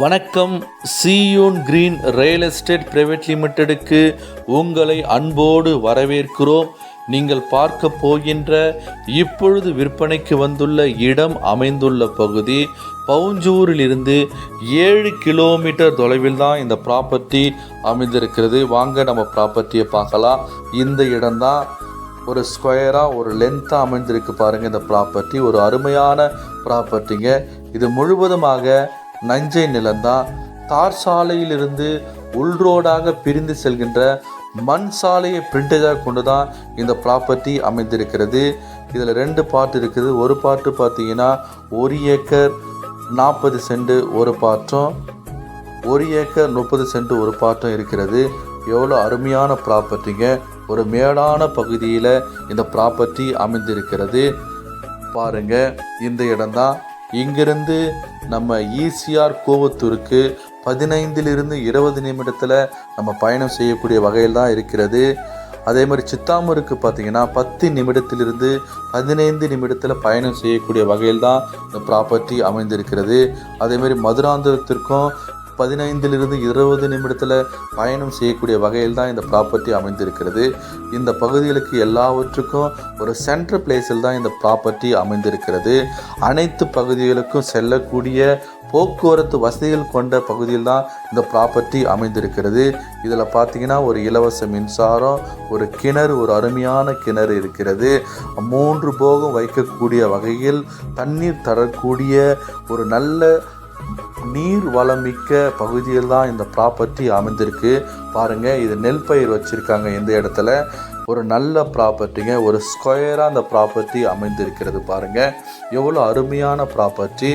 வணக்கம். சியூன் green real estate private லிமிட்டெடுக்கு உங்களை அன்போடு வரவேற்கிறோம். நீங்கள் பார்க்க போகின்ற இப்பொழுது விற்பனைக்கு வந்துள்ள இடம் அமைந்துள்ள பகுதி பவுஞ்சூரிலிருந்து ஏழு கிலோமீட்டர் தொலைவில் தான் இந்த ப்ராப்பர்ட்டி அமைந்திருக்கிறது. வாங்க நம்ம ப்ராப்பர்ட்டியை பார்க்கலாம். இந்த இடம்தான் ஒரு ஸ்கொயராக ஒரு லென்த்தாக அமைந்திருக்கு பாருங்கள் இந்த ப்ராப்பர்ட்டி ஒரு அருமையான ப்ராப்பர்ட்டிங்க இது முழுவதுமாக நஞ்சை நிலம்தான் தார் சாலையிலிருந்து உள்ரோடாக பிரிந்து செல்கின்ற மண் சாலையை பிரிண்டேஜாக கொண்டு தான் இந்த ப்ராப்பர்ட்டி அமைந்திருக்கிறது. இதில் ரெண்டு பார்ட் இருக்குது. ஒரு பார்ட்டு பார்த்தீங்கன்னா ஒரு ஏக்கர் நாற்பது சென்ட் ஒரு பாட்டும் ஒரு ஏக்கர் முப்பது சென்ட் ஒரு பாட்டும் இருக்கிறது. எவ்வளோ அருமையான ப்ராப்பர்ட்டிங்க ஒரு மேடான பகுதியில் இந்த ப்ராப்பர்ட்டி அமைந்திருக்கிறது. பாருங்கள் இந்த இடம்தான். இங்கிருந்து நம்ம ஈசிஆர் கோவத்தூருக்கு பதினைந்திலிருந்து இருபது நிமிடத்தில் நம்ம பயணம் செய்யக்கூடிய வகையில் தான் இருக்கிறது. அதே மாதிரி சித்தாமூருக்கு பார்த்தீங்கன்னா பத்து நிமிடத்திலிருந்து பதினைந்து நிமிடத்தில் பயணம் செய்யக்கூடிய வகையில் தான் இந்த ப்ராப்பர்ட்டி அமைந்திருக்கிறது. அதேமாதிரி மதுராந்தகத்திற்கும் பதினைந்திலிருந்து இருபது நிமிடத்தில் பயணம் செய்யக்கூடிய வகையில் தான் இந்த ப்ராப்பர்ட்டி அமைந்திருக்கிறது. இந்த பகுதிகளுக்கு எல்லாவற்றுக்கும் ஒரு சென்ட்ரல் பிளேஸில் தான் இந்த ப்ராப்பர்ட்டி அமைந்திருக்கிறது. அனைத்து பகுதிகளுக்கும் செல்லக்கூடிய போக்குவரத்து வசதிகள் கொண்ட பகுதியில் தான் இந்த ப்ராப்பர்ட்டி அமைந்திருக்கிறது. இதில் பார்த்தீங்கன்னா ஒரு இலவச மின்சாரம் ஒரு கிணறு ஒரு அருமையான கிணறு இருக்கிறது. மூன்று போகம் வைக்கக்கூடிய வகையில் தண்ணீர் தரக்கூடிய ஒரு நல்ல நீர் வளமிக்க பகுதியில் தான் இந்த ப்ராப்பர்ட்டி அமைந்திருக்கு. பாருங்கள் இது நெல் பயிர் வச்சுருக்காங்க இந்த இடத்துல. ஒரு நல்ல ப்ராப்பர்ட்டிங்க ஒரு ஸ்கொயராக அந்த ப்ராப்பர்ட்டி அமைந்திருக்கிறது பாருங்கள் எவ்வளோ அருமையான ப்ராப்பர்ட்டி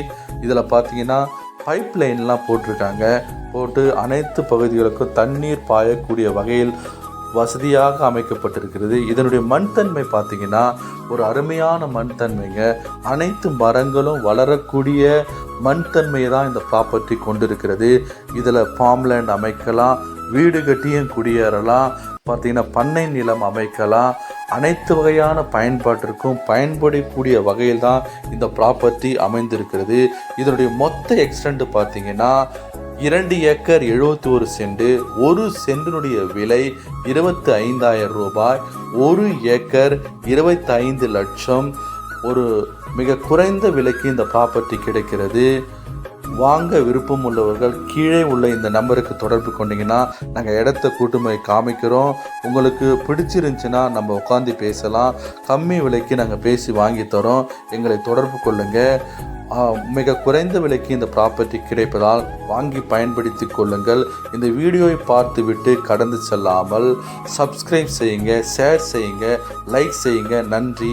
இதில் பார்த்தீங்கன்னா பைப் லைன்லாம் போட்டிருக்காங்க. போட்டு அனைத்து பகுதிகளுக்கும் தண்ணீர் பாயக்கூடிய வகையில் வசதியாக அமைக்கப்பட்டிருக்கிறது. இதனுடைய மண் தன்மை பார்த்தீங்கன்னா ஒரு அருமையான மண் தன்மைங்க அனைத்து மரங்களும் வளரக்கூடிய மண் தன்மையை தான் இந்த ப்ராப்பர்ட்டி கொண்டிருக்கிறது. இதில் ஃபார்ம்லேண்ட் அமைக்கலாம் வீடு கட்டியும் குடியேறலாம். பார்த்திங்கன்னா பண்ணை நிலம் அமைக்கலாம். அனைத்து வகையான பயன்பாட்டிற்கும் பயன்படக்கூடிய வகையில் தான் இந்த ப்ராப்பர்ட்டி அமைந்திருக்கிறது. இதனுடைய மொத்த எக்ஸ்டெண்ட் பார்த்திங்கன்னா இரண்டு ஏக்கர் எழுபத்தி ஒரு சென்ட் ஒரு சென்டினுடைய விலை இருபத்தி ஐந்தாயிரம் ரூபாய். ஒரு ஏக்கர் இருபத்தி ஐந்து லட்சம். ஒரு மிக குறைந்த விலைக்கு இந்த ப்ராப்பர்ட்டி கிடைக்கிறது. வாங்க விருப்பம் உள்ளவர்கள் கீழே உள்ள இந்த நம்பருக்கு தொடர்பு கொண்டீங்கன்னா நாங்கள் இடத்த கூட்டுமை காமிக்கிறோம். உங்களுக்கு பிடிச்சிருந்துச்சுன்னா நம்ம உட்காந்து பேசலாம். கம்மி விலைக்கு நாங்கள் பேசி வாங்கி தரோம். எங்களை தொடர்பு கொள்ளுங்கள் மிக குறைந்த விலைக்கு இந்த ப்ராப்பர்ட்டி கிடைப்பதால் வாங்கி பயன்படுத்தி கொள்ளுங்கள். இந்த வீடியோவை பார்த்துவிட்டு கடந்து செல்லாமல் சப்ஸ்கிரைப் செய்யுங்க ஷேர் செய்யுங்க லைக் செய்யுங்க. நன்றி.